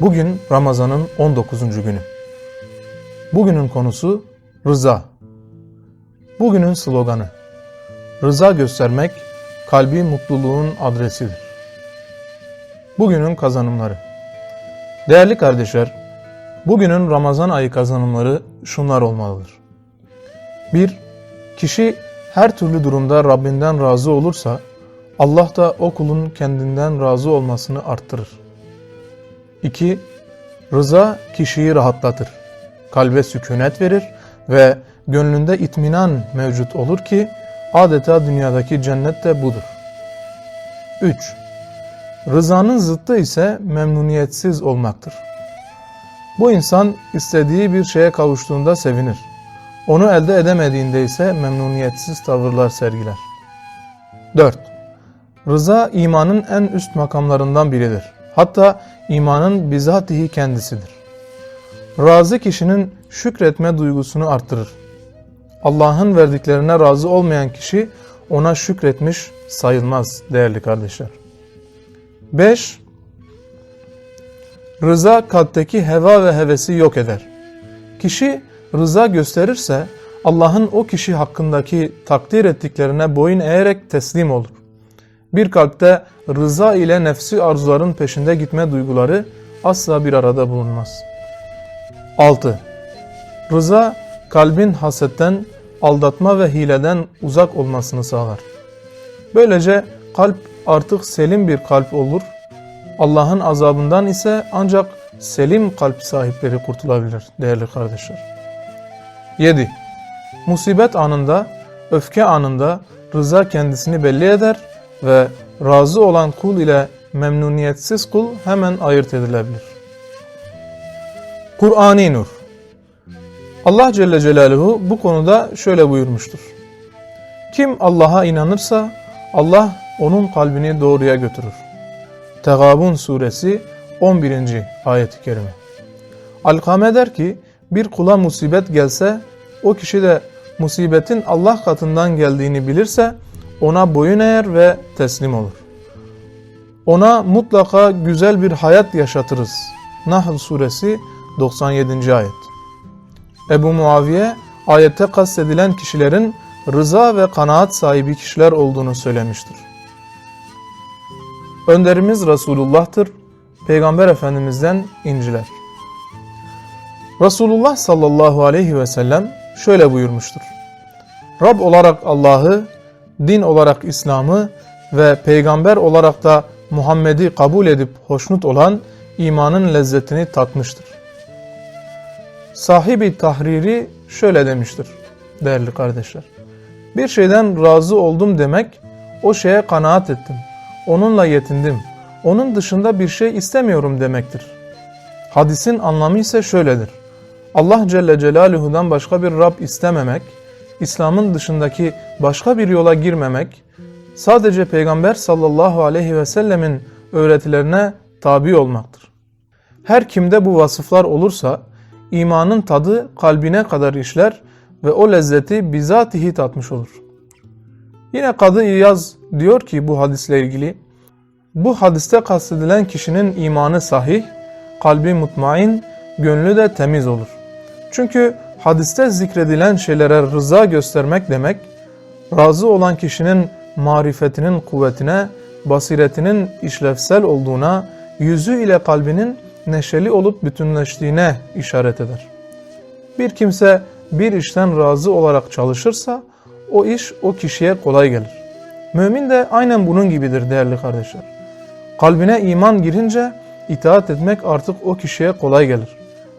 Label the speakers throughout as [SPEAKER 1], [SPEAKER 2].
[SPEAKER 1] Bugün Ramazan'ın 19. günü. Bugünün konusu rıza. Bugünün sloganı Rıza göstermek kalbi mutluluğun adresidir. Bugünün kazanımları Değerli kardeşler, bugünün Ramazan ayı kazanımları şunlar olmalıdır. 1. Kişi her türlü durumda Rabbinden razı olursa Allah da o kulun kendinden razı olmasını arttırır. 2. Rıza kişiyi rahatlatır. Kalbe sükunet verir ve gönlünde itminan mevcut olur ki adeta dünyadaki cennet de budur. 3. Rızanın zıttı ise memnuniyetsiz olmaktır. Bu insan istediği bir şeye kavuştuğunda sevinir. Onu elde edemediğinde ise memnuniyetsiz tavırlar sergiler. 4. Rıza imanın en üst makamlarından biridir. Hatta imanın bizatihi kendisidir. Razı kişinin şükretme duygusunu arttırır. Allah'ın verdiklerine razı olmayan kişi ona şükretmiş sayılmaz değerli kardeşler. 5. Rıza kalpteki heva ve hevesi yok eder. Kişi rıza gösterirse Allah'ın o kişi hakkındaki takdir ettiklerine boyun eğerek teslim olur. Bir kalpte rıza ile nefsi arzuların peşinde gitme duyguları asla bir arada bulunmaz. 6. Rıza kalbin hasetten, aldatma ve hileden uzak olmasını sağlar. Böylece kalp artık selim bir kalp olur. Allah'ın azabından ise ancak selim kalp sahipleri kurtulabilir değerli kardeşler. 7. Musibet anında, öfke anında rıza kendisini belli eder ve razı olan kul ile memnuniyetsiz kul hemen ayırt edilebilir. Kur'ani Nur Allah Celle Celaluhu bu konuda şöyle buyurmuştur. Kim Allah'a inanırsa Allah onun kalbini doğruya götürür. Tegabun suresi 11. ayet-i kerime. Alkame der ki bir kula musibet gelse o kişi de musibetin Allah katından geldiğini bilirse ona boyun eğer ve teslim olur. Ona mutlaka güzel bir hayat yaşatırız. Nahl suresi 97. ayet. Ebu Muaviye ayette kastedilen kişilerin rıza ve kanaat sahibi kişiler olduğunu söylemiştir. Önderimiz Resulullah'tır. Peygamber Efendimiz'den inciler. Resulullah sallallahu aleyhi ve sellem şöyle buyurmuştur. Rab olarak Allah'ı, din olarak İslam'ı ve peygamber olarak da Muhammed'i kabul edip hoşnut olan imanın lezzetini tatmıştır. Sahibi tahriri şöyle demiştir değerli kardeşler. Bir şeyden razı oldum demek, o şeye kanaat ettim, onunla yetindim, onun dışında bir şey istemiyorum demektir. Hadisin anlamı ise şöyledir. Allah Celle Celaluhu'dan başka bir Rab istememek, İslam'ın dışındaki başka bir yola girmemek, sadece Peygamber sallallahu aleyhi ve sellemin öğretilerine tabi olmaktır. Her kimde bu vasıflar olursa, imanın tadı kalbine kadar işler ve o lezzeti bizatihi tatmış olur. Yine Kadı İyaz diyor ki bu hadisle ilgili, bu hadiste kastedilen kişinin imanı sahih, kalbi mutmain, gönlü de temiz olur. Çünkü hadiste zikredilen şeylere rıza göstermek demek, razı olan kişinin marifetinin kuvvetine, basiretinin işlevsel olduğuna, yüzü ile kalbinin neşeli olup bütünleştiğine işaret eder. Bir kimse bir işten razı olarak çalışırsa o iş o kişiye kolay gelir. Mümin de aynen bunun gibidir değerli kardeşler. Kalbine iman girince itaat etmek artık o kişiye kolay gelir.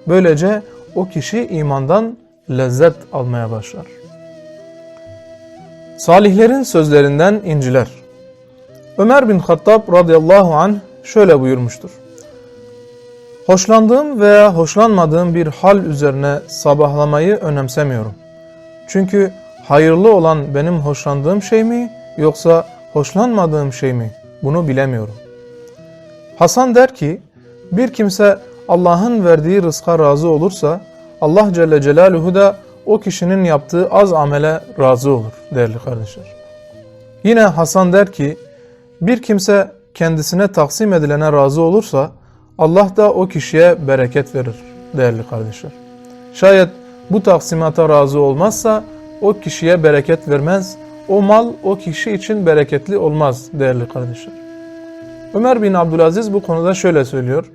[SPEAKER 1] Böylece o kişi imandan lezzet almaya başlar. Salihlerin sözlerinden inciler. Ömer bin Hattab radıyallahu anh şöyle buyurmuştur. Hoşlandığım veya hoşlanmadığım bir hal üzerine sabahlamayı önemsemiyorum. Çünkü hayırlı olan benim hoşlandığım şey mi yoksa hoşlanmadığım şey mi bunu bilemiyorum. Hasan der ki bir kimse Allah'ın verdiği rızka razı olursa Allah Celle Celaluhu da o kişinin yaptığı az amele razı olur değerli kardeşler. Yine Hasan der ki, bir kimse kendisine taksim edilene razı olursa Allah da o kişiye bereket verir değerli kardeşler. Şayet bu taksimata razı olmazsa o kişiye bereket vermez, o mal o kişi için bereketli olmaz değerli kardeşler. Ömer bin Abdülaziz bu konuda şöyle söylüyor.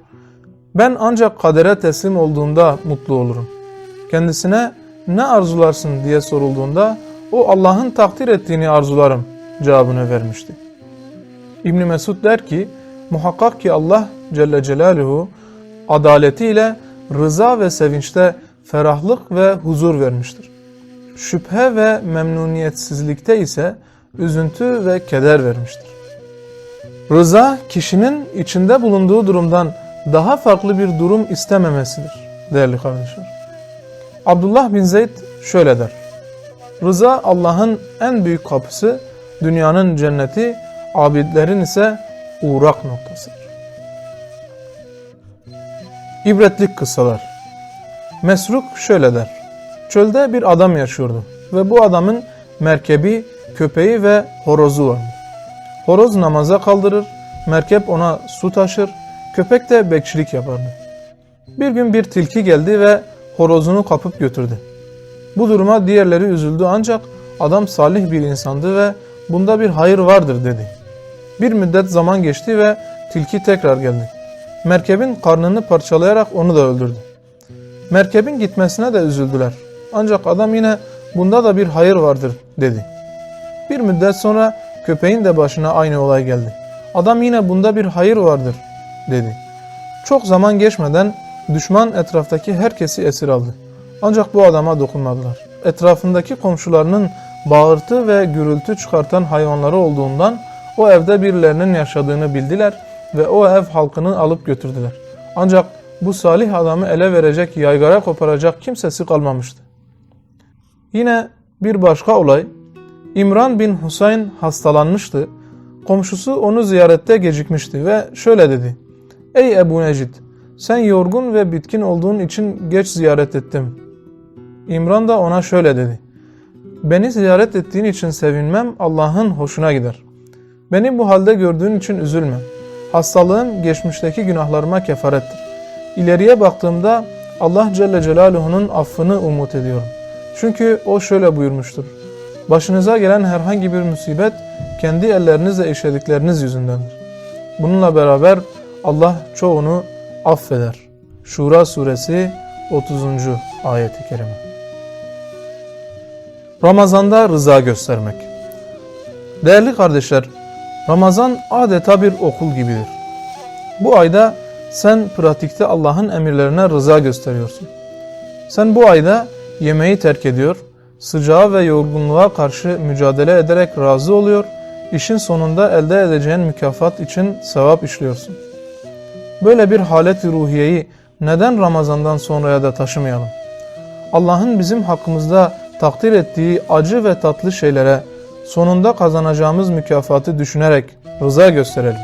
[SPEAKER 1] Ben ancak kadere teslim olduğunda mutlu olurum. Kendisine ne arzularsın diye sorulduğunda o Allah'ın takdir ettiğini arzularım cevabını vermişti. İbn Mesud der ki muhakkak ki Allah Celle Celaluhu adaletiyle rıza ve sevinçte ferahlık ve huzur vermiştir. Şüphe ve memnuniyetsizlikte ise üzüntü ve keder vermiştir. Rıza kişinin içinde bulunduğu durumdan daha farklı bir durum istememesidir değerli kardeşler. Abdullah bin Zeyd şöyle der. Rıza Allah'ın en büyük kapısı, dünyanın cenneti, abidlerin ise uğrak noktasıdır. İbretlik kıssalar Mesruk şöyle der. Çölde bir adam yaşıyordu ve bu adamın merkebi, köpeği ve horozu vardı. Horoz namaza kaldırır, merkep ona su taşır, köpek de bekçilik yapardı. Bir gün bir tilki geldi ve horozunu kapıp götürdü. Bu duruma diğerleri üzüldü ancak adam salih bir insandı ve bunda bir hayır vardır dedi. Bir müddet zaman geçti ve tilki tekrar geldi. Merkebin karnını parçalayarak onu da öldürdü. Merkebin gitmesine de üzüldüler. Ancak adam yine bunda da bir hayır vardır dedi. Bir müddet sonra köpeğin de başına aynı olay geldi. Adam yine bunda bir hayır vardır dedi. Çok zaman geçmeden düşman etraftaki herkesi esir aldı. Ancak bu adama dokunmadılar. Etrafındaki komşularının bağırtı ve gürültü çıkartan hayvanları olduğundan o evde birilerinin yaşadığını bildiler ve o ev halkını alıp götürdüler. Ancak bu salih adamı ele verecek, yaygara koparacak kimsesi kalmamıştı. Yine bir başka olay, İmran bin Husayn hastalanmıştı. Komşusu onu ziyarette gecikmişti ve şöyle dedi. Ey Ebu Necid, sen yorgun ve bitkin olduğun için geç ziyaret ettim. İmran da ona şöyle dedi. Beni ziyaret ettiğin için sevinmem Allah'ın hoşuna gider. Beni bu halde gördüğün için üzülme. Hastalığım geçmişteki günahlarıma kefarettir. İleriye baktığımda Allah Celle Celaluhu'nun affını umut ediyorum. Çünkü o şöyle buyurmuştur. Başınıza gelen herhangi bir musibet kendi ellerinizle işledikleriniz yüzündendir. Bununla beraber Allah çoğunu affeder. Şura suresi 30. ayeti kerime. Ramazanda rıza göstermek. Değerli kardeşler, Ramazan adeta bir okul gibidir. Bu ayda sen pratikte Allah'ın emirlerine rıza gösteriyorsun. Sen bu ayda yemeği terk ediyor, sıcağa ve yorgunluğa karşı mücadele ederek razı oluyor, işin sonunda elde edeceğin mükafat için sevap işliyorsun. Böyle bir halet ruhiyeyi neden Ramazandan sonraya da taşımayalım? Allah'ın bizim hakkımızda takdir ettiği acı ve tatlı şeylere sonunda kazanacağımız mükafatı düşünerek rıza gösterelim.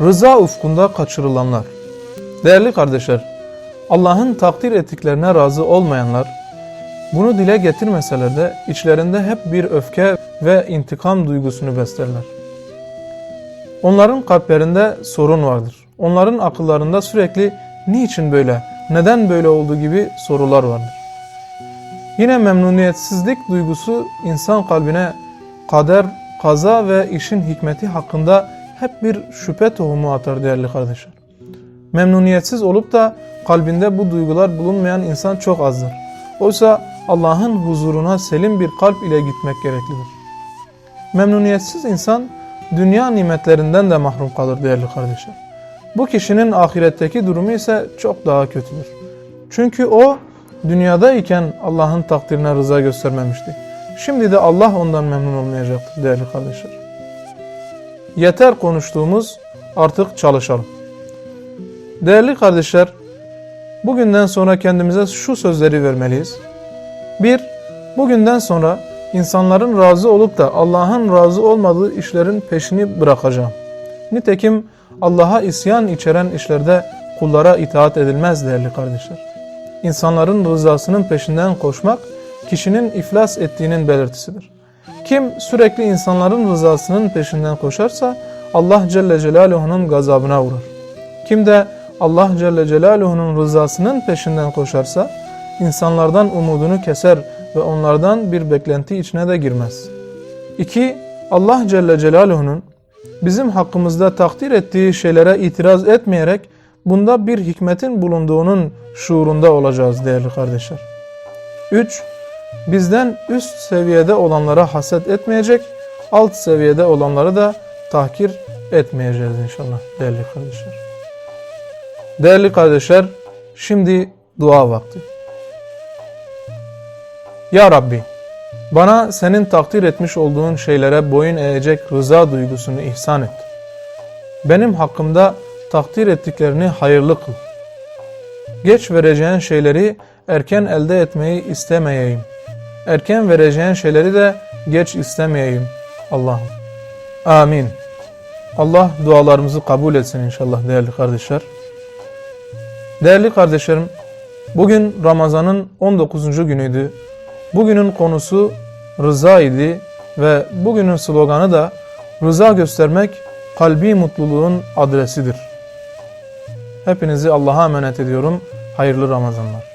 [SPEAKER 1] Rıza ufkunda kaçırılanlar. Değerli kardeşler, Allah'ın takdir ettiklerine razı olmayanlar, bunu dile getirmeseler de içlerinde hep bir öfke ve intikam duygusunu beslerler. Onların kalplerinde sorun vardır. Onların akıllarında sürekli niçin böyle, neden böyle olduğu gibi sorular vardır. Yine memnuniyetsizlik duygusu insan kalbine kader, kaza ve işin hikmeti hakkında hep bir şüphe tohumu atar değerli kardeşler. Memnuniyetsiz olup da kalbinde bu duygular bulunmayan insan çok azdır. Oysa Allah'ın huzuruna selim bir kalp ile gitmek gereklidir. Memnuniyetsiz insan dünya nimetlerinden de mahrum kalır değerli kardeşler. Bu kişinin ahiretteki durumu ise çok daha kötüdür. Çünkü o dünyadayken Allah'ın takdirine rıza göstermemişti. Şimdi de Allah ondan memnun olmayacaktır değerli kardeşler. Yeter konuştuğumuz artık çalışalım. Değerli kardeşler, bugünden sonra kendimize şu sözleri vermeliyiz. 1. Bugünden sonra insanların razı olup da Allah'ın razı olmadığı işlerin peşini bırakacağım. Nitekim Allah'a isyan içeren işlerde kullara itaat edilmez değerli kardeşler. İnsanların rızasının peşinden koşmak kişinin iflas ettiğinin belirtisidir. Kim sürekli insanların rızasının peşinden koşarsa Allah Celle Celaluhu'nun gazabına uğrar. Kim de Allah Celle Celaluhu'nun rızasının peşinden koşarsa insanlardan umudunu keser ve onlardan bir beklenti içine de girmez. 2. Allah Celle Celaluhu'nun bizim hakkımızda takdir ettiği şeylere itiraz etmeyerek bunda bir hikmetin bulunduğunun şuurunda olacağız değerli kardeşler. 3. Bizden üst seviyede olanlara haset etmeyecek, alt seviyede olanları da tahkir etmeyeceğiz inşallah değerli kardeşler. Değerli kardeşler, şimdi dua vakti. Ya Rabbi, bana senin takdir etmiş olduğun şeylere boyun eğecek rıza duygusunu ihsan et. Benim hakkımda takdir ettiklerini hayırlı kıl. Geç vereceğin şeyleri erken elde etmeyi istemeyeyim. Erken vereceğin şeyleri de geç istemeyeyim. Allah'ım. Amin. Allah dualarımızı kabul etsin inşallah değerli kardeşler. Değerli kardeşlerim, bugün Ramazan'ın 19. günüydü. Bugünün konusu rıza idi ve bugünün sloganı da rıza göstermek kalbi mutluluğun adresidir. Hepinizi Allah'a emanet ediyorum. Hayırlı Ramazanlar.